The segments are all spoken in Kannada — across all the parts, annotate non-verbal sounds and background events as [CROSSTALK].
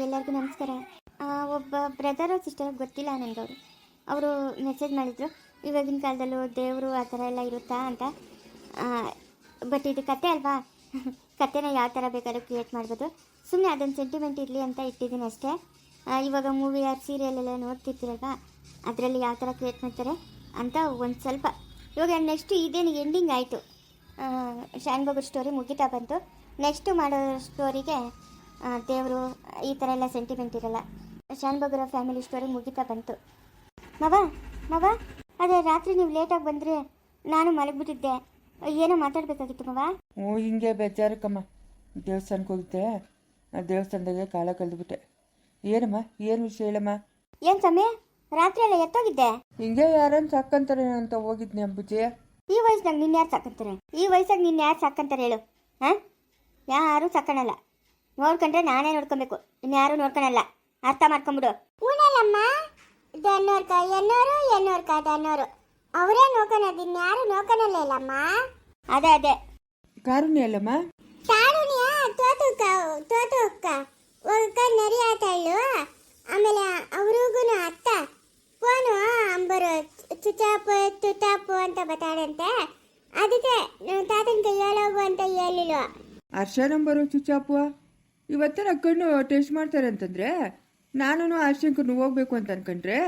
ಎಲ್ಲರಿಗೂ ನಮಸ್ಕಾರ. ಒಬ್ಬ ಬ್ರದರ್ ಸಿಸ್ಟರ್ ಗೊತ್ತಿಲ್ಲ ನನಗೆ ಅವರು ಮೆಸೇಜ್ ಮಾಡಿದರು, ಇವಾಗಿನ ಕಾಲದಲ್ಲೂ ದೇವರು ಆ ಥರ ಎಲ್ಲ ಇರುತ್ತಾ ಅಂತ. ಬಟ್ ಇದು ಕತೆ ಅಲ್ವಾ? [LAUGHS] ಕತೆನ ಯಾವ ಥರ ಬೇಕಾದ್ರೂ ಕ್ರಿಯೇಟ್ ಮಾಡ್ಬೋದು. ಸುಮ್ಮನೆ ಅದೊಂದು ಸೆಂಟಿಮೆಂಟ್ ಇರಲಿ ಅಂತ ಇಟ್ಟಿದ್ದೀನಿ ಅಷ್ಟೇ. ಇವಾಗ ಮೂವಿ ಆರ್ ಸೀರಿಯಲ್ ಎಲ್ಲ ನೋಡ್ತಿರ್ತೀರಲ್ವಾ? ಅದರಲ್ಲಿ ಯಾವ ಥರ ಕ್ರಿಯೇಟ್ ಮಾಡ್ತಾರೆ ಅಂತ ಒಂದು ಸ್ವಲ್ಪ. ಇವಾಗ ನೆಕ್ಸ್ಟ್ ಇದೇನು ಎಂಡಿಂಗ್ ಆಯಿತು. ಶಾನ್ ಬಾಬರ್ ಸ್ಟೋರಿ ಮುಗಿತಾ ಬಂತು. ನೆಕ್ಸ್ಟ್ ಮಾಡೋ ಸ್ಟೋರಿಗೆ ದೇವರು ಈ ಥರ ಎಲ್ಲ ಸೆಂಟಿಮೆಂಟ್ ಇರಲ್ಲ. ಶಾನ್ಬಾಗರ ಫ್ಯಾಮಿಲಿ ಸ್ಟೋರಿ ಮುಗಿತಾ ಬಂತು. ಮವ ಮವ ಅದೇ ರಾತ್ರಿ ನೀವು ಲೇಟಾಗಿ ಬಂದರೆ ನಾನು ಮಲಗಿಬಿಟ್ಟಿದ್ದೆ. ಏನೋ ಮಾತಾಡಬೇಕಾಗಿತ್ತು ಮವ? ಹ್ಞೂ ಹಿಂಗೆ ಬೇಜಾರಕ್ಕಮ್ಮ ದೇವಸ್ಥಾನಕ್ಕೆ ಹೋಗಿದ್ದೆ. ದೇವಸ್ಥಾನದಾಗೆ ಕಾಲ ಕಳೆದುಬಿಟ್ಟೆ. ಏನಮ್ಮ ಏನು ವಿಷಯ ಹೇಳಮ್ಮ? ಏನು ಸಮಯ ರಾತ್ರಿ ಎಲ್ಲ ಎತ್ತೋಗಿದ್ದೆ? ಹಿಂಗೆ ಯಾರನ್ನು ಸಾಕಂತಾರೆ ಅಂತ ಹೋಗಿದ್ನಿ ಅಂಬುಜಿ. ಈ ವಯಸ್ಸಿನಾಗ ನಿನ್ನ ಯಾರು ಸಾಕಂತಾರೆ? ಈ ವಯಸ್ಸಾಗ ನಿನ್ನ ಯಾರು ಸಾಕಂತಾರೆ ಹೇಳು ಹಾಂ? ಯಾರು ಸಾಕಣಲ್ಲ. ನೋಡ್ಕೊಂಡ್ರೆ ನಾನೇ ನೋಡ್ಕೊಬೇಕು. ಇನ್ಯಾರು ನೋಡ್ಕೊಳಲ್ಲ. ಅರ್ಥ ಮಾಡ್ಕೊಂಬಿಡು ಊನಲ್ಲಮ್ಮ? ದನ್ನೋರ್ಕ ಎನ್ನೋರು ಎನ್ನೋರ್ಕ ದನ್ನೋರು ಅವರೇ ನೋಡ್ಕೊಳೋದು ಇನ್ಯಾರು ಇಲ್ಲಮ್ಮ. ಅದೇ ಅದೇ. ಕಾರುಣ್ಯ ಅಲ್ಲಮ್ಮ? ಕಾರುಣ್ಯ ತೋತುಕ ತೋತುಕ್ಕ. ಒಕ್ಕ ನರಿ ಆತಾಳು ಆಮೇಲೆ ಅವ್ರಿಗೂ ಅತ್ತ. ಫೋನು ಅಂಬರು ಚುಚಾಪು ತುಟಾಪು ಅಂತ ಬತ್ತಾಡಂತೆ ಅದಕ್ಕೆ ತಾತನ ಕೈ ಹೇಳೋಗು ಅಂತ ಹೇಳಿಲ್ವ ಹರ್ಷ ನಂಬರು ಚುಚ್ಚಾಪುವ ಇವತ್ತೇ ನಾ ಕಣ್ಣು ಟೆಸ್ಟ್ ಮಾಡ್ತಾರೆ ಅಂತಂದ್ರೆ ನಾನು ಆಶಂಕನು ಹೋಗ್ಬೇಕು ಅಂತ ಅನ್ಕೊಂಡ್ರೆ?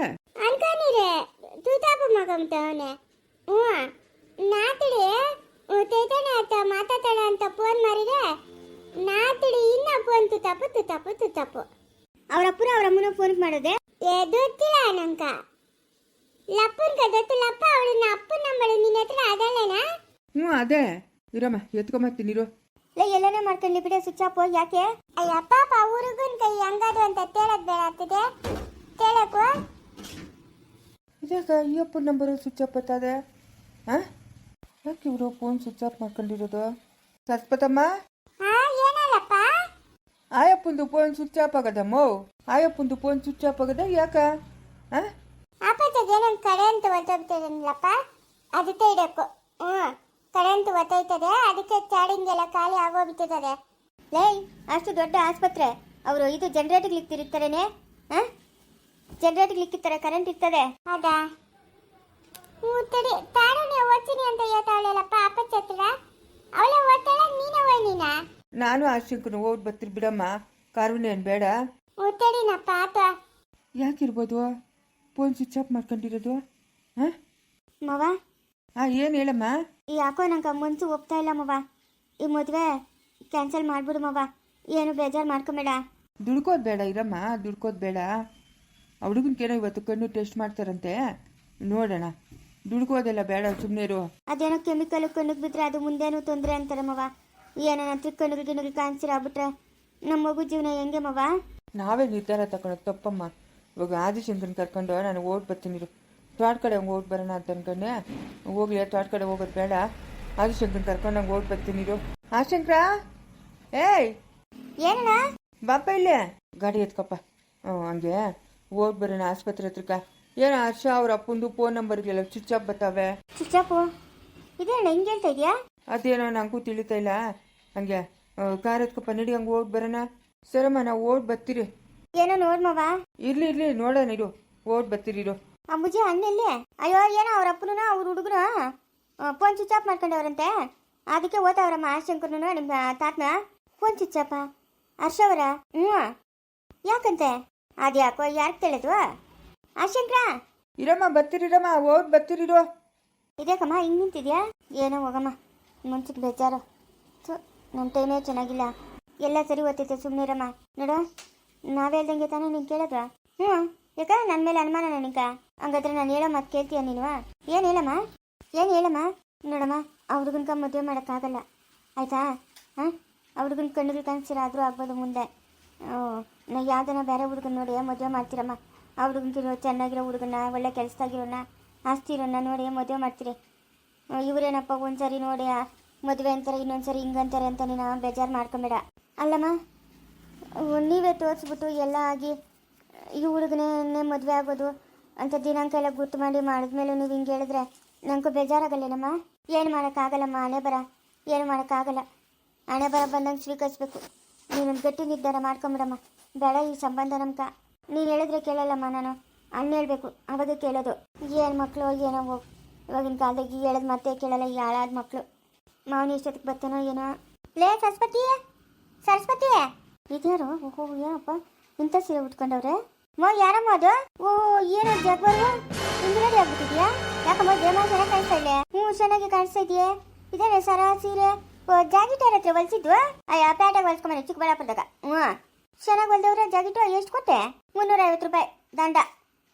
ಅನ್ಕೊಂಡಿರೆ ತೂತಾಪು ಮಗಂತವನೆ ಹ್ಞೂ. ನಾತಿಡಿ ತೈತಾನೆ ಆತ ಮಾತಾಡ್ತಾಳ ಅಂತ ಫೋನ್ ಮಾಡಿದ್ರೆ ನಾತಿಡಿ ಇನ್ನ ಫೋನ್ ತುತಾಪು ತುತಾಪು ತುತಾಪು. ಅವ್ರ ಅಪ್ಪನ ಅವ್ರ ಅಮ್ಮನ ಫೋನ್ ಮಾಡಿದೆ? ಏ ಗೊತ್ತಿಲ್ಲ ನಂಕ ಲಪ್ಪನ್ ಗೊತ್ತು ಲಪ್ಪ ಅವಳನ್ನ ಅಪ್ಪನ ನಂಬರ್ ನಿನ್ನ ಹತ್ರ ಅದಲ್ಲೇನಾ? ಹ್ಞೂ ಅದೇ. ಇರಮ್ಮ ಎತ್ಕೊಂಬತ್ತೀನಿ ಇರು. ಲೇ ಎಲ್ಲನೇ ಮಾಡ್ಕೊಳ್ಳಿ ಬಿಡೆ ಸ್ವಿಚ್ ಆಫ್ ಯಾಕೆ? ಅಯ್ಯ ಪಾಪ ಹುಡುಗನ್ ಕೈ ಹಂಗಾದ್ರು ಅಂತ ತೇಳದ್ ಬೇಡ ಆಗ್ತದೆ ತೇಳಕು? ಇದಾಗ ಅಯ್ಯಪ್ಪ ನಂಬರು ಸ್ವಿಚ್ ಆಫ್ ಬರ್ತದೆ ಹಾಂ? ಯಾಕೆ ಇವರು ಫೋನ್ ಸ್ವಿಚ್ ಆಫ್ ಮಾಡ್ಕೊಂಡಿರೋದು? ಸರಸ್ವತಮ್ಮ? ಹಾ ಏನಲ್ಲಪ್ಪ ಆಯಪ್ಪಂದು ಫೋನ್ ಸ್ವಿಚ್ ಆಫ್ ಆಗದಮ್ಮ? ಆಯಪ್ಪಂದು ಫೋನ್ ಸ್ವಿಚ್ ಆಫ್ ಆಗದ ಯಾಕ? ಹಾಂ? ಆಪತ್ತಾಗ ಏನೊಂದು ಕಡೆ ಅಂತ ಒತ್ತೋಗ್ತದಲ್ಲಪ್ಪ ಅದು ಇಡಬೇಕು ಹ್ಞೂ ಕರೆಂಟ್ ಒತ್ತೈತದೆ ಅದಕ್ಕೆ ಚಾರ್ಜಿಂಗ್ ಎಲ್ಲ ಖಾಲಿ ಆಗೋಗ್ಬಿಟ್ಟಿದ್ದಾರೆ ಲೇ ಅಷ್ಟು ದೊಡ್ಡ ಆಸ್ಪತ್ರೆ ಅವರು ಇದು ಜನರೇಟರ್ ಇಕ್ತಿರ್ತಾರೇನೆ ಹಾಂ? ಜನರೇಟರ್ ಇಕ್ಕಿರ್ತಾರೆ ಕರೆಂಟ್ ಇರ್ತದೆ. ಹೌದಾ? ಹ್ಞೂ ತಡಿ. ಒಚ್ಚಿನಿ ಓದ್ತೀನಿ ಅಂತ ಹೇಳ್ತಾವಳಲ್ಲಪ್ಪ ಅಪ್ಪಚ್ಚ ಚತ್ರ ಅವಳೇ ಓದ್ತಾಳ ನೀನೇ ಓಯ್ನೀನಾ ನಾನು ಆಶಂಕನು ಹೋಗಿ ಬರ್ತೀರಿ ಬಿಡಮ್ಮ. ಕಾರುಣ್ಯನ್ ಏನು ಬೇಡ ಹ್ಞೂ ತಡಿನಪ್ಪ ಆತ ಯಾಕಿರ್ಬೋದು? ಫೋನ್ ಸ್ವಿಚ್ ಆಫ್ ಮಾಡ್ಕೊಂಡಿರೋದು? ಹಾಂ? ಮವ ಹಾಂ ಏನು ಹೇಳಮ್ಮ? ಯಾಕೋ ನಂಗೆ ಮನ್ಸು ಒಪ್ತಾ ಇಲ್ಲ ಮವ. ಈ ಮದುವೆ ಕ್ಯಾನ್ಸಲ್ ಮಾಡ್ಬಿಡು ಮವ. ಏನು ಬೇಜಾರು ಮಾಡ್ಕೊಬೇಡ. ದುಡ್ಕೋದ್ ಬೇಡ ಇರಮ್ಮ ದುಡ್ಕೋದ್ ಬೇಡ. ಹುಡುಗನ್ಕೇನೋ ಇವತ್ತು ಕಣ್ಣು ಟೆಸ್ಟ್ ಮಾಡ್ತಾರಂತೆ. ನೋಡೋಣ. ದುಡ್ಕೋದೆಲ್ಲ ಬೇಡ ಸುಮ್ಮನೆ ಇರು. ಅದೇನೋ ಕೆಮಿಕಲ್ ಕಣ್ಣಿಗೆ ಬಿದ್ರೆ ಅದು ಮುಂದೇನು ತೊಂದರೆ ಅಂತಾರೆ ಮವ. ಏನೋ ಚಿಕ್ಕ ಕಣ್ಣಿಗೆ ಗಿಣ್ಣಿಗೆ ಕ್ಯಾನ್ಸರ್ ಆಗ್ಬಿಟ್ರೆ ನಮ್ಮ ಮಗು ಜೀವನ ಹೆಂಗೆ ಮವ? ನಾವೇ ನಿರ್ಧಾರ ತಗೊಳೋದು ತಪ್ಪಮ್ಮ. ಇವಾಗ ಆದಿಶಂಕರನ್ ಕರ್ಕೊಂಡು ನಾನು ಓಡ್ ಬರ್ತೀನಿ ಇರು. ತೋಟ ಕಡೆ ಹಂಗೆ ಹೋಗಿ ಬರೋಣ ಅಂತ ಅನ್ಕೊಂಡೆ. ಹೋಗ್ಲಿ ತ್ವಾಟ್ ಕಡೆ ಹೋಗೋದು ಬೇಡ. ಆದಿಶಂಕರ್ ಕರ್ಕೊಂಡು ಹಂಗೆ ಓಟ್ ಬರ್ತೀನಿ ಇರು. ಆಶಂಕರ ಏಯ್! ಏನಣ್ಣ? ಬಾಪ ಇಲ್ಲೇ? ಗಾಡಿ ಎತ್ಕಪ್ಪ. ಹ್ಞೂ ಹಂಗೆ. ಹೋಗಿ ಬರೋಣ ಆಸ್ಪತ್ರೆ ಹತ್ರಕ್ಕ. ಏನೋ ಹರ್ಷ ಅವ್ರ ಅಪ್ಪಂದು ಫೋನ್ ನಂಬರ್ ಸ್ವಿಚ್ ಆಫ್ ಬರ್ತಾವೆ ಚುಚ್ಚಾಪು ಇದೇನ ಹಿಂಗೆ ಹೇಳ್ತಾ ಇದೆಯಾ? ಅದೇನೋ ನಂಗೂ ತಿಳಿತಾ ಇಲ್ಲ. ಹಂಗೆ ಕಾರ್ ಎತ್ಕಪ್ಪ ನಡಿ ಹಂಗೆ ಹೋಗಿ ಬರೋಣ. ಸರಮ್ಮ ನಾವು ಹೋಗಿ ಬರ್ತೀರಿ. ಏನೋ ನೋಡ್ಮವ ಇರ್ಲಿ ಇರ್ಲಿ ನೋಡೋಣ ಇರು. ಹೋಗಿ ಬರ್ತೀರಿ ಇರು. ಅಂಬುಜಿ ಹಣ್ಣಲ್ಲಿ ಅಯ್ಯೋ ಏನೋ ಅವ್ರ ಅಪ್ಪನ ಅವ್ರ ಹುಡುಗರು ಫೋನ್ ಸ್ವಿಚ್ ಆಫ್ ಮಾಡ್ಕೊಂಡವ್ರಂತೆ. ಅದಕ್ಕೆ ಓದವ್ರಮ್ಮ ಆಶಂಕರ್ನು ನಿಮ್ಮ ತಾತನ? ಫೋನ್ ಸ್ವಿಚ್ ಆಫ ಹರ್ಷವರ ಹ್ಞೂ. ಯಾಕಂತೆ? ಅದ್ಯಾಕೋ ಯಾಕೆ ತಿಳಿದ್ವಾ ಆಶಂಕ್ರ ಇರಮ್ಮ ಬರ್ತೀರಿರಮ್ಮ ಹೋಗಿ ಬರ್ತೀರಿರೋ. ಇದೇಕಮ್ಮ ಹಿಂಗೆ ನಿಂತಿದ್ಯಾ? ಏನೋ ಹೋಗಮ್ಮ ಮುಂಚೆಗೆ ಬೇಜಾರು. ಸೊ ನಮ್ಮ ಟೈಮೇ ಚೆನ್ನಾಗಿಲ್ಲ. ಎಲ್ಲ ಸರಿ ಓದ್ತೈತೆ ಸುಮ್ಮನಿರಮ್ಮ ನೋಡು ನಾವೇ ಹೇಳ್ದಂಗೆ ತಾನೇ ನೀನು ಕೇಳಿದ್ವಾ? ಹ್ಞೂ ಯಾಕ? ನನ್ನ ಮೇಲೆ ಅನುಮಾನ ನನಗ ಹಂಗಾದ್ರೆ ನಾನು ಹೇಳೋ ಮಾತು ಕೇಳ್ತೀಯ ನೀನು? ಏನು ಹೇಳಮ್ಮ? ಏನು ಹೇಳಮ್ಮ? ನೋಡಮ್ಮ, ಆ ಹುಡುಗನ್ಕ ಮದುವೆ ಮಾಡೋಕ್ಕಾಗಲ್ಲ. ಆಯ್ತಾ? ಹಾಂ? ಆ ಹುಡುಗನ ಕಣ್ಣುಗಳು ಕನಸಿರಾದರೂ ಆಗ್ಬೋದು ಮುಂದೆ. ನಾ ಯಾವ್ದನ ಬೇರೆ ಹುಡುಗನ ನೋಡಿ ಮದುವೆ ಮಾಡ್ತೀರಮ್ಮ. ಆ ಹುಡುಗನ್ಕಿರೋ ಚೆನ್ನಾಗಿರೋ ಹುಡುಗನ ಒಳ್ಳೆ ಕೆಲಸದಾಗಿರೋಣ ಆಸ್ತಿ ಇರೋಣ ನೋಡಿ ಮದುವೆ ಮಾಡ್ತೀರಿ. ಇವರೇನಪ್ಪ ಒಂದ್ಸರಿ ನೋಡಿ ಮದುವೆ ಅಂತಾರೆ, ಇನ್ನೊಂದ್ಸರಿ ಹಿಂಗಂತಾರೆ ಅಂತ ನೀನು ಬೇಜಾರು ಮಾಡ್ಕೊಂಬೇಡ. ಅಲ್ಲಮ್ಮ ನೀವೇ ತೋರಿಸ್ಬಿಟ್ಟು ಎಲ್ಲ ಆಗಿ ಈ ಹುಡುಗನೇ ಮದುವೆ ಆಗೋದು. ಅಂತ ದಿನಾಂಕ ಎಲ್ಲ ಗುರ್ತು ಮಾಡಿ ಮಾಡಿದ್ಮೇಲೆ ನೀವು ಹಿಂಗೆ ಹೇಳಿದ್ರೆ ನನಗೂ ಬೇಜಾರಾಗಲ್ಲೇನಮ್ಮ? ಏನು ಮಾಡೋಕ್ಕಾಗಲ್ಲಮ್ಮ ಹಣೆ ಬರ. ಏನು ಮಾಡೋಕ್ಕಾಗಲ್ಲ. ಹಣೆ ಬರ ಬಂದಂಗೆ ಸ್ವೀಕರಿಸ್ಬೇಕು. ನೀನು ಗಟ್ಟಿ ನಿರ್ಧಾರ ಮಾಡ್ಕೊಂಬಿಡಮ್ಮ. ಬೇಡ ಈ ಸಂಬಂಧ ನಮ್ಕ ನೀನು ಹೇಳಿದ್ರೆ ಕೇಳಲ್ಲಮ್ಮ ನಾನು. ಅಣ್ಣ ಹೇಳಬೇಕು, ಅವಾಗ ಕೇಳೋದು. ಏನು ಮಕ್ಕಳು ಏನೋ ಹೋಗ್ ಇವಾಗಿನ ಕಾಲದಾಗ ಹೇಳೋದು ಮತ್ತೆ ಕೇಳಲ್ಲ, ಈ ಹಾಳಾದ ಮಕ್ಕಳು ಮಾವನ ಇಷ್ಟೊತ್ತಿಗೆ ಬರ್ತಾನೋ ಏನೋ. ಲೇ, ಸರಸ್ವತಿ! ಸರಸ್ವತಿ! ಇದ್ಯಾರು? ಓಹೋ, ಏನಪ್ಪ? ಇಂಥ ಸೀರೆ ಉಟ್ಕೊಂಡವ್ರೆ? ಮೋ ಯಾರಮ್ಮ ಅದು ಓ, ಏನೋ ಜಗ್ಬರು ಇಂದಿರಾಡಿ ಆಗ್ಬಿಟ್ಟಿದ್ಯಾ? ಯಾಕಮ್ಮ ದೇಮ ಚೆನ್ನಾಗಿ ಕಾಣಿಸ್ತಾ ಇಲ್ಲ? ಹ್ಞೂ, ಚೆನ್ನಾಗಿ ಕಾಣಿಸ್ತಾ ಇದೆಯೇ? ಇದೇನೆ ಸರ ಸೀರೆ? ಜಾಕೆಟ್ ಯಾರ ಹತ್ರ ಹೊಲ್ಸಿದ್ವು? ಅಯ್ಯ ಪ್ಯಾಟಾಗ ಹೊಲ್ಸ್ಕೊಂಬನೆ ಚಿಕ್ಕಬಳ್ಳಾಪುರದಾಗ. ಹ್ಞೂ. ಚೆನ್ನಾಗಿ ಹೊಲ್ದವ್ರೆ ಜಾಗಿಟು ಎಷ್ಟು ಕೊಟ್ಟೆ? ಮುನ್ನೂರ ಐವತ್ತು ರೂಪಾಯಿ ದಂಡ.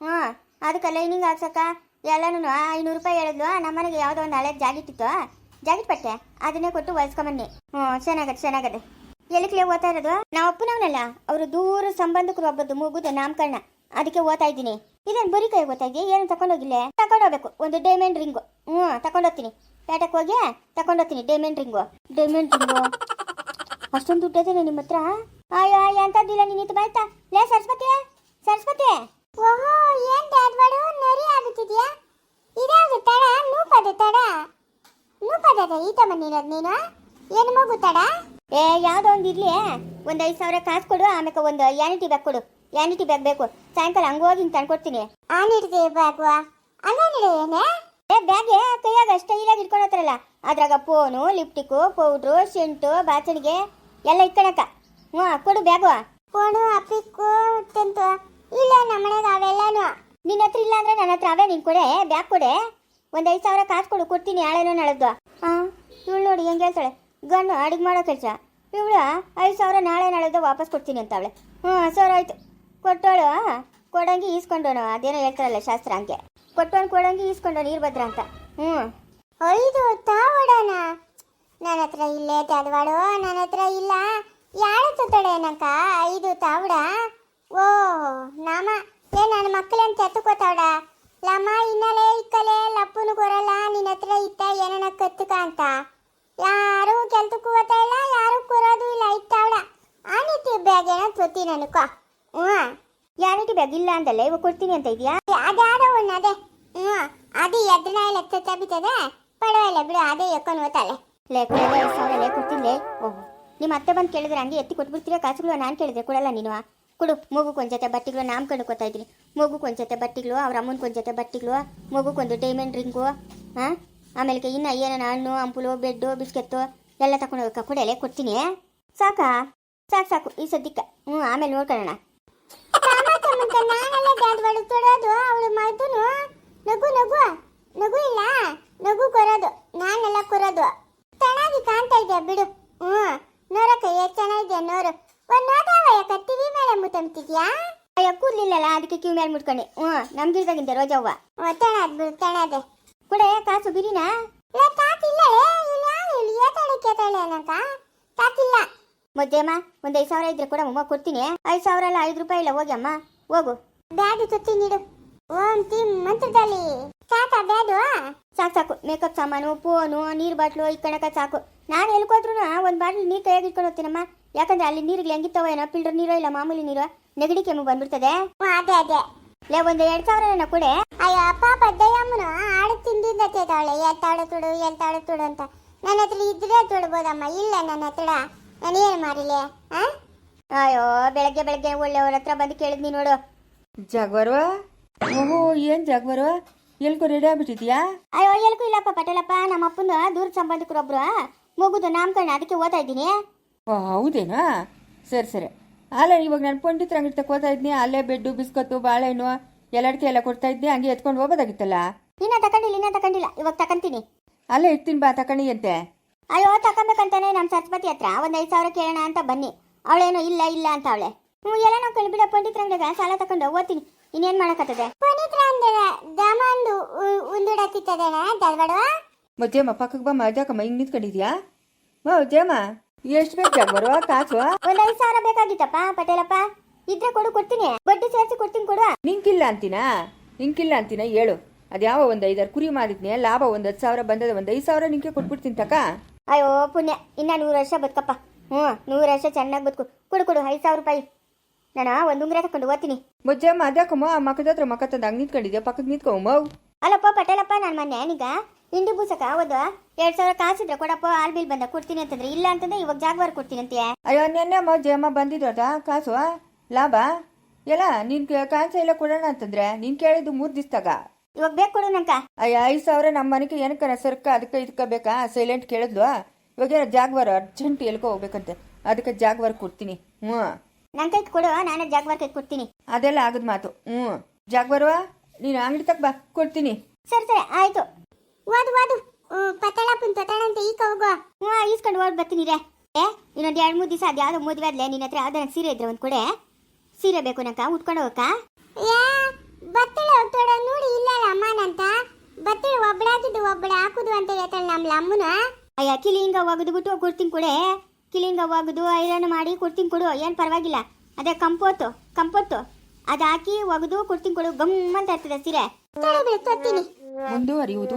ಹ್ಞೂ. ಅದಕ್ಕೆ ಲೈನಿಂಗ್ ಹಾಕ್ಸಕ್ಕ? ಎಲ್ಲನೂ ಐನೂರು ರೂಪಾಯಿ ಹೇಳಿದ್ಲು. ನಮ್ಮನೆಗೆ ಯಾವುದೋ ಒಂದು ಹಳೆ ಜಾಕೆಟ್ ಇತ್ತು. ಜಾಕೆಟ್ ಪಟ್ಟೆ? ಅದನ್ನೇ ಕೊಟ್ಟು ಹೊಲ್ಸ್ಕೊಂಬನ್ನಿ. ಹ್ಞೂ, ಚೆನ್ನಾಗದೆ ಚೆನ್ನಾಗದೆ. ಎಲ್ಲಿಕ್ಲೆ ಓದ್ತಾ ಇರೋದು? ನಾವು ಅಪ್ಪನವನಲ್ಲ, ಅವರು ದೂರ ಸಂಬಂಧಿಕರು ಒಬ್ಬದ್ದು ಮುಗುದು ನಾಮಕರಣ. ಅದಕ್ಕೆ ಓದ್ತಾ ಇದ್ದೀನಿ. ಇದೇನು ಬರೀ ಕೈ ಓದ್ತಾ ಇದೆಯಾ ಏನು ತಗೊಂಡೋಗಿಲ್ಲ ತಗೊಂಡೋಗ್ಬೇಕು ಒಂದು ಡೈಮಂಡ್ ರಿಂಗು ಹ್ಞೂ ತಗೊಂಡೋಗ್ತೀನಿ ಪೇಟಕ್ಕೆ ಹೋಗಿ ತಗೊಂಡೋಗ್ತೀನಿ ಡೈಮಂಡ್ ರಿಂಗ್ ಡೈಮಂಡ್ ರಿಂಗ್ ಅಷ್ಟೊಂದು ದುಡ್ಡು ಅದೇನೆ ನಿಮ್ಮ ಹತ್ರ? ಅಯ್ಯೋ ಎಂಥದ್ದಿಲ್ಲ ಇತ್ತು ಬಾಯ್ತಾ ಲೇ ಸರಸ್ವತಿ ಸರಸ್ವತಿ ಓಹೋ, ಏನ್ ಡ್ಯಾಡ್ವಾಡು ನರಿ ಆಗುತ್ತಿದ್ಯಾ? ಇದ್ಯಾವುದು ತಡ, ನೂಪದ ತಡ. ನೂಪದ ಈತ ಬಂದಿರೋದು ನೀನು? ಏನು ಮಗು ತಡ? ಏ ಯಾವುದೋ ಒಂದು ಇರಲಿ ಒಂದು ಐದು ಸಾವಿರ ಕಾಸು ಕೊಡು ಆಮೇಲೆ ಒಂದು ಯಾನಿಟಿ ಬ್ಯಾಗ್ ಕೊಡು. ಯಾನಿಟಿ ಬ್ಯಾಗ್ ಬೇಕು. ಸಾಯಂಕಾಲ ಹಂಗೋಗಿ ಹಿಂಗೆ ತಂದ್ಕೊಡ್ತೀನಿ. ಆನಿಡ್ದೆ ಬಾಗುವ ಅಂಗನಿಡೆ ಏನೇ ಏ? ಬ್ಯಾಗೆ ಕೈಯಾಗ ಸ್ಟೈಲಾಗಿ ಇಟ್ಕೊಂಡು ಹೋಗ್ತಾರಲ್ಲ. ಅದ್ರಾಗ ಫೋನು ಲಿಪ್ಟಿಕ್ಕು ಪೌಡ್ರು ಶೆಂಟು ಬಾಚಣಿಗೆ ಎಲ್ಲ ಇಟ್ಕೊಳಕ. ಹ್ಞೂ ಕೊಡು ಬ್ಯಾಗು. ಫೋನು ಅಪ್ಪಿಕ್ಕು ತಂತು ಇಲ್ಲ ನಮ್ಮನೆಗೆ ಅವೆಲ್ಲನೂ. ನಿನ್ನ ಹತ್ರ ಇಲ್ಲ ಅಂದ್ರೆ ನನ್ನ ಹತ್ರ ಅವೇ ನೀನು ಕೊಡೆ ಬ್ಯಾಗ್ ಕೊಡೆ. ಒಂದು ಐದು ಸಾವಿರ ಕಾಸು ಕೊಡು ಕೊಡ್ತೀನಿ ನಾಳೆನೋ ನಾಳದ್ದು. ಹಾಂ ಇವಳು ನೋಡಿ ಹೆಂಗೆ ಹೇಳ್ತಾಳೆ? ಗಣ್ಣು ಅಡುಗೆ ಮಾಡೋ ಕೆಲಸ. ಇವಳು ಐದು ಸಾವಿರ ನಾಳೆ ನಾಳೆದು ವಾಪಸ್ ಕೊಡ್ತೀನಿ ಅಂತ ಅವಳೆ ಹ್ಞೂ ಸಾವಿರ ಆಯ್ತು. ಕೊಟ್ಟವಳು ಕೊಡಂಗಿ ಈಸ್ಕೊಂಡೋನು ಅದೇನೋ ಹೇಳ್ತಾರಲ್ಲ ಶಾಸ್ತ್ರ ಹಂಗೆ. ಕೊಟ್ಟವನು ಕೊಡಂಗಿ ಈಸ್ಕೊಂಡೋನು ನೀರ್ಭದ್ರ ಅಂತ. ಹ್ಞೂ ಐದು ತಾವಡನ? ನನ್ನ ಹತ್ರ ಇಲ್ಲೇ ತದವಾಡು ನನ್ನ ಹತ್ರ ಇಲ್ಲ. ಯಾಳ ತಡೆ ನಂಕ? ಐದು ತಾವಡ? ಓ ನಾಮ ಏ, ನನ್ನ ಮಕ್ಕಳೇನು ಎತ್ತುಕೋತಾವಡ ಲಮ್ಮ ಇನ್ನಲೇ ಇಕ್ಕಲೇ, ಲಪ್ಪನು ಕೊರಲ್ಲ ನಿನ್ನ ಹತ್ರ ಇತ್ತ ಏನನ ಕತ್ತುಕ ಅಂತ. ಯಾರು ಕೆಲ್ತಕ್ಕೂ ಹೋಗ್ತಾ ಇಲ್ಲ ಯಾರು ಕೊರೋದು ಇಲ್ಲ ಇತ್ತಾವಡ ಆ ನೀತಿ ಬ್ಯಾಗ್ ಏನೋ ತೊತ್ತಿ ನನಕೋ ಹ್ಞೂ ಯಾರಿಟಿ ಬ್ಯಾಗ್ ಇಲ್ಲ ಅಂದಲ್ಲ ಇವಾಗ ಕೊಡ್ತೀನಿ ಅಂತ ಇದೆಯಾ? ಅದಾದ ಒಂದು ಅದೇ. ಹ್ಞೂ ಅದು ಎದ್ರನ ಲೆಕ್ಕ ಬಿತ್ತದೆ ಪಡವಲ್ಲ ಬಿಡು ಅದೇ ಎಕ್ಕೊಂಡು ಹೋತಾಳೆ ಲೇ ಕೊಡಲ್ಲ ಸಾವಿರ ಕೊಡ್ತೀನಿ ಲೇ. ಓಹೋ ನಿಮ್ಮ ಅತ್ತೆ ಬಂದು ಕೇಳಿದ್ರೆ ಹಂಗೆ ಎತ್ತಿ ಕೊಟ್ಬಿಡ್ತೀರಾ? ಕಾಸುಗಳು ನಾನು ಕೇಳಿದ್ರೆ ಕೊಡಲ್ಲ ನೀನು. ಕೊಡು ಮಗುಗೆ ಒಂದು ಜೊತೆ ಬಟ್ಟೆಗಳು ನಾಮಕಂಡು ಕೊಡ್ತಾ ಇದ್ದೀನಿ. ಮಗುಗೆ ಒಂದು ಜೊತೆ ಬಟ್ಟೆಗಳು ಅವ್ರ ಅಮ್ಮನ ಒಂದು ಜೊತೆ ಬಟ್ಟೆಗಳು ಮಗುಗೊಂದು ಡೈಮಂಡ್ ರಿಂಗು ಹಾಂ? ಆಮೇಲೆ ಇನ್ನು ಏನೇನು ಹಣ್ಣು, ಹಂಪಲು, ಬೆಡ್ಡು, ಬಿಸ್ಕೆತ್ತು ಎಲ್ಲ ತಗೊಂಡು ಹೋಗಕ್ಕ. ಕೊಡಲೇ ಕೊಡ್ತೀನಿ. ಸಾಕಾ? ಸಾಕು ಸಾಕು. ಈ ಸದ್ಯಕ್ಕೆ. ಹ್ಞೂ, ಆಮೇಲೆ ನೋಡ್ಕೊಳ್ಳೋಣ. ನಗು ನಗು. ನಗು ಇಲ್ಲ, ನಗು ಕೊರೋದು. ನಾನೆಲ್ಲ ಕೊರೋದು. ಚೆನ್ನಾಗಿ ಕಾಣ್ತಾ ಇದೆ ಬಿಡು. ಹ್ಞೂ ನೋಡಕ್ಕ ಎಷ್ಟು ಚೆನ್ನಾಗಿದೆ ನೋರು ಒಂದು ನೋಡವಯ್ಯ ಕತ್ತಿವಿ ಮೇಲೆ ಮುತ್ತಂತಿದ್ಯಾ ಅಯ್ಯೋ ಕೂದಲಿಲ್ಲಲ್ಲ, ಅದಕ್ಕೆ ಕಿವಿ ಮೇಲೆ ಮುಟ್ಕೊಂಡೆ. ಹ್ಞೂ ನಮ್ಗಿಲ್ದಾಗಿಂದೆ ರೋಜವ್ವ. ತಣದ್ ಬಿಡು ತಣದೆ ಕೊಡೆ ಕಾಸು ಬಿರಿನಾ? ತಾತಿಲ್ಲ ಮಧ್ಯಮ್ಮ ಒಂದು ಐದು ಸಾವಿರ ಇದ್ರೆ ಕೊಡಮ್ಮ ಕೊಡ್ತೀನಿ. ಐದು ಸಾವಿರ ಅಲ್ಲ ಐದು ರೂಪಾಯಿ ಇಲ್ಲ ಹೋಗಿ ಅಮ್ಮ. ಹೋಗು. ಬ್ಯಾಡು ತುತ್ತಿ ನೀಡು. ಓಂ ತಿಂ ಮಂತ್ರದಲ್ಲಿ. ಸಾಕ ಬ್ಯಾಡು. ಸಾಕು ಸಾಕು. ಮೇಕಪ್ ಸಾಮಾನು ಫೋನು ನೀರು ಬಾಟ್ಲು ಇಕ್ಕಣಕ ಸಾಕು. ನಾನು ಎಲ್ಕೋದ್ರೂ ಒಂದು ಬಾಟ್ಲು ನೀರು ಕೈಯಾಗಿ ಇಟ್ಕೊಂಡು ಹೋಗ್ತೀನಮ್ಮ. ಯಾಕಂದ್ರೆ ಅಲ್ಲಿ ನೀರಿಗೆ ಹೆಂಗಿತ್ತವ ಏನೋ ಫಿಲ್ಟರ್ ನೀರೋ ಇಲ್ಲ ಮಾಮೂಲಿ ನೀರು ನೆಗಡಿ ಕೆಮ್ಮು ಬಂದ್ಬಿಡ್ತದೆ. ಅದೇ ಅದೇ. ಲೇ ಒಂದು ಎರಡು ಸಾವಿರ ಕೊಡೆ. ಅಯ್ಯೋ ಅಪ್ಪ ಪದ್ದಯ್ಯಮ್ಮನ ಆಡು ತಿಂದಿಂದ ತೇತಾವಳೆ ಎತ್ತಾಡು ತುಡು ಎತ್ತಾಡು ತುಡು ಅಂತ. ನನ್ನ ಹತ್ರ ಇದ್ರೆ ತುಡ್ಬೋದಮ್ಮ. ಇಲ್ಲ ನನ್ನ ಹತ್ರ. ನಾನೇನು ಮಾರಿಲೆ ಆ? ಅಯ್ಯೋ ಬೆಳಗ್ಗೆ ಬೆಳಗ್ಗೆ ಒಳ್ಳೆಯವ್ರ ಹತ್ರ ಬಂದು ಕೇಳಿದ್ನಿ ನೋಡು. ಜಾಗ್ವಾರವ? ಓಹೋ ಏನು ಜಾಗ್ವಾರವ? ಎಲ್ಕೋ ರೆಡಿ ಆಗ್ಬಿಟ್ಟಿದ್ಯಾ? ಅಯ್ಯೋ ಎಲ್ಗೂ ಇಲ್ಲಪ್ಪ ಪಟೇಲಪ್ಪ. ನಮ್ಮ ಅಪ್ಪನ ದೂರ ಸಂಬಂಧಿಕರೊಬ್ರು ಮುಗುದು ನಾಮಕರಣ ಅದಕ್ಕೆ ಓದ್ತಾ ಇದ್ದೀನಿ. ಹೌದೇನಾ? ಸರಿ ಸರಿ. ಅಲ್ಲ ಇವಾಗ ನಾನು ಪಂಡಿತರ ಅಂಗಡಿ ತಗೋತಾ ಇದ್ನಿ. ಅಲ್ಲೇ ಬೆಡ್ಡು ಬಿಸ್ಕತ್ತು ಬಾಳೆಹಣ್ಣು ಎಲ್ಲಡಿಕೆ ಎಲ್ಲ ಕೊಡ್ತಾ ಇದ್ನಿ. ಹಂಗೆ ಎತ್ಕೊಂಡು ಹೋಗೋದಾಗಿತ್ತಲ್ಲ? ಇನ್ನ ತಕೊಂಡಿಲ್ಲ ಇನ್ನ ತಕೊಂಡಿಲ್ಲ. ಇವಾಗ ತಕೊಂತೀನಿ. ಅಲ್ಲೇ ಇರ್ತೀನಿ ಬಾ ತಕೊಂಡಿ ಅಂತೆ. ಅಯ್ಯೋ ತಕೊಂಬೇಕಂತಾನೆ ನಮ್ಮ ಸರಸ್ವತಿ ಹತ್ರ. ಒಂದ್ ಐದು ಸಾವಿರ ಕೇಳೋಣ ಅಂತ ಬನ್ನಿ. ಅವಳೇನು ಇಲ್ಲ ಇಲ್ಲ ಅಂತ ಅವಳೆ. ಹ್ಞೂ ಎಲ್ಲ ನಾವು ಕಳ್ಬಿಡ ಪಂಡಿತರ ಅಂಗಡಿಗೆ ಸಾಲ ತಕೊಂಡು ಓದ್ತೀನಿ ಇನ್ನೇನ್ ಮಾಡಕತ್ತದೆ? ಪಂಡಿತರ ಅಂದ್ರೆ ದಮಂದು ಉಂದುಡತ್ತಿತ್ತದೇನ ದಲ್ಬಡವ ಮಜ್ಜಮ್ಮ ಪಕ್ಕಕ್ಕೆ ಬಾ ಮಜಾಕಮ್ಮ ಹಿಂಗೆ ನಿಂತ್ಕೊಂಡಿದ್ಯಾ? ಮಾ ಜಮ್ಮ ಎಷ್ಟು ಬೇಕು ಬರುವ? ಕಾಸು? ಒಂದ್ ಐದ್ ಸಾವಿರ ಬೇಕಾಗಿತ್ತಪ್ಪ ಪಟೇಲಪ್ಪ. ಇದ್ರೆ ಕೊಡು ಕೊಡ್ತೀನಿ. ಬಡ್ಡಿ ಸೇರಿಸಿ ಕೊಡ್ತೀನಿ ಕೊಡು ನಿಂಕಿಲ್ಲ ಅಂತೀನಾ? ನಿಂಕಿಲ್ಲ ಅಂತೀನ? ಹೇಳು. ಅದ್ಯಾವ ಒಂದ್ ಐದಾರು ಕುರಿ ಮಾರಿದ್ನೆ ಲಾಭ ಒಂದ್ ಹತ್ತು ಸಾವಿರ ಬಂದದ ಒಂದ್ ಐದು ಸಾವಿರ ನಿಂಗೆ ಕೊಟ್ಬಿಡ್ತೀನಿ ತಕ. ಅಯ್ಯೋ ಪುಣ್ಯ. ಇನ್ನ ನೂರು ವರ್ಷ ಬದುಕಪ್ಪ. ಹ್ಮ್ ನೂರು ವರ್ಷ ಚೆನ್ನಾಗಿ ಬದುಕು. ಕೊಡು ಕೊಡು ಐದು ಸಾವಿರ ರೂಪಾಯಿ. ನಾನು ಒಂದು ಉಂಗ್ರೆ ತಕೊಂಡು ಓದ್ತೀನಿ. ಮುಜ್ಜಮ್ಮ ಅದ್ಯಾಕಮ್ಮ ಆ ಮಕ್ಕದ ಹತ್ರ ಮಕ್ಕ ತಂದು ಹಂಗೆ ನಿಂತ್ಕೊಂಡಿದ್ಯಾ? ಪಕ್ಕದ ನಿಂತ್ಕೊಮ್ಮ ಅಲ್ಲಪ್ಪ ಪಟೇಲಪ್ಪ ನಾನ್ ಮೊನ್ನೆ ಈಗ ಇಂಡಿ ಬೂಸಕ ಹೌದು. ಎರಡ್ ಸಾವಿರ ಕಾಸಿದ್ರೆ ಕೊಡಪ್ಪ. ಆಲ್ ಬಿಲ್ ಬಂದ ಕೊಡ್ತೀನಿ ಅಂತಂದ್ರೆ ಇಲ್ಲ ಅಂತಂದ್ರೆ ಇವಾಗ ಜಾಗವಾರ ಕೊಡ್ತೀನಿ ಅಂತೀಯ ಅಯ್ಯೋ ನೆನ್ನೆ ಅಮ್ಮ ಜಯಮ್ಮ ಬಂದಿದ್ರದ ಕಾಸು? ಲಾಭ? ಎಲ್ಲ ನೀನು ಕಾಸು ಎಲ್ಲ ಕೊಡೋಣ ಅಂತಂದ್ರೆ ನೀನು ಕೇಳಿದ್ದು ಮೂರು ದಿಸ್ತಾಗ ಇವಾಗ ಬೇಕು ಕೊಡು ನಂಕ ಅಯ್ಯ ಐದು ಸಾವಿರ ನಮ್ಮ ಮನೆಗೆ ಏನಕ್ಕ ಸರ್ಕ ಅದಕ್ಕೆ ಇದಕ್ಕೆ ಬೇಕಾ? ಸೈಲೆಂಟ್ ಕೇಳಿದ್ಲು. ಇವಾಗ ಏನೋ ಜಾಗ್ವಾರ ಅರ್ಜೆಂಟ್ ಎಲ್ಕೋ ಹೋಗ್ಬೇಕಂತೆ. ಅದಕ್ಕೆ ಜಾಗವಾರ ಕೊಡ್ತೀನಿ. ಹ್ಞೂ. ನನ್ ಕೈ ಕೊಡು. ನಾನೇ ಜಾಗವಾರ ಕೈ ಕೊಡ್ತೀನಿ. ಅದೆಲ್ಲ ಆಗದ್ ಮಾತು. ಹ್ಞೂ. ಜಾಗವಾರ ನೀನು ಅಂಗಡಿ ತಕ್ ಬಾ. ಕೊಡ್ತೀನಿ. ಸರಿ ಸರಿ. ಆಯ್ತು. ಓದು ಓದು ಪತ್ತಳಪ್ಪನ್ ತೊತಾಳ ಅಂತ ಈಗ ಹೋಗೋ. ಹ್ಞೂ ಈಸ್ಕೊಂಡು ಓಡ್ ಬರ್ತೀನಿ ರೇ ಏ ಇನ್ನೊಂದು ಎರಡು ಮೂರು ದಿವಸ ಅದು ಯಾವುದೋ ಮದುವೆ ಆದ್ಲೆ ನಿನ್ನ ಹತ್ರ ಯಾವ್ದಾರ ಸೀರೆ ಇದ್ರೆ ಒಂದು ಕೊಡೆ. ಸೀರೆ ಬೇಕು ನಕ್ಕ ಉಟ್ಕೊಂಡು ಹೋಗಕ್ಕ. ಏ ಬತ್ತಳ ತೊಡ ನೋಡಿ ಇಲ್ಲ ಅಮ್ಮನಂತ ಬತ್ತಳ ಒಬ್ಬಳಾಗಿದ್ದು ಒಬ್ಬಳ ಹಾಕುದು ಅಂತ ಹೇಳ್ತಾಳೆ ನಮ್ಮ ಅಮ್ಮನ ಅಯ್ಯ ಕಿಲಿಂಗ ಒಗದು ಬಿಟ್ಟು ಕೊಡ್ತೀನಿ ಕೊಡೆ. ಕಿಲಿಂಗ ಒಗದು ಐರನ್ ಮಾಡಿ ಕೊಡ್ತೀನಿ ಕೊಡು ಏನು ಪರವಾಗಿಲ್ಲ. ಅದೇ ಕಂಪೋತು ಕಂಪೋತು ಅದಾಕಿ ಹಾಕಿ ಒಗದು ಕೊಡ್ತೀನಿ ಕೊಡು ಗಮ್ಮಂತ ಇರ್ತದೆ ಸೀರೆ. ಮುಂದುವರಿಯುವುದು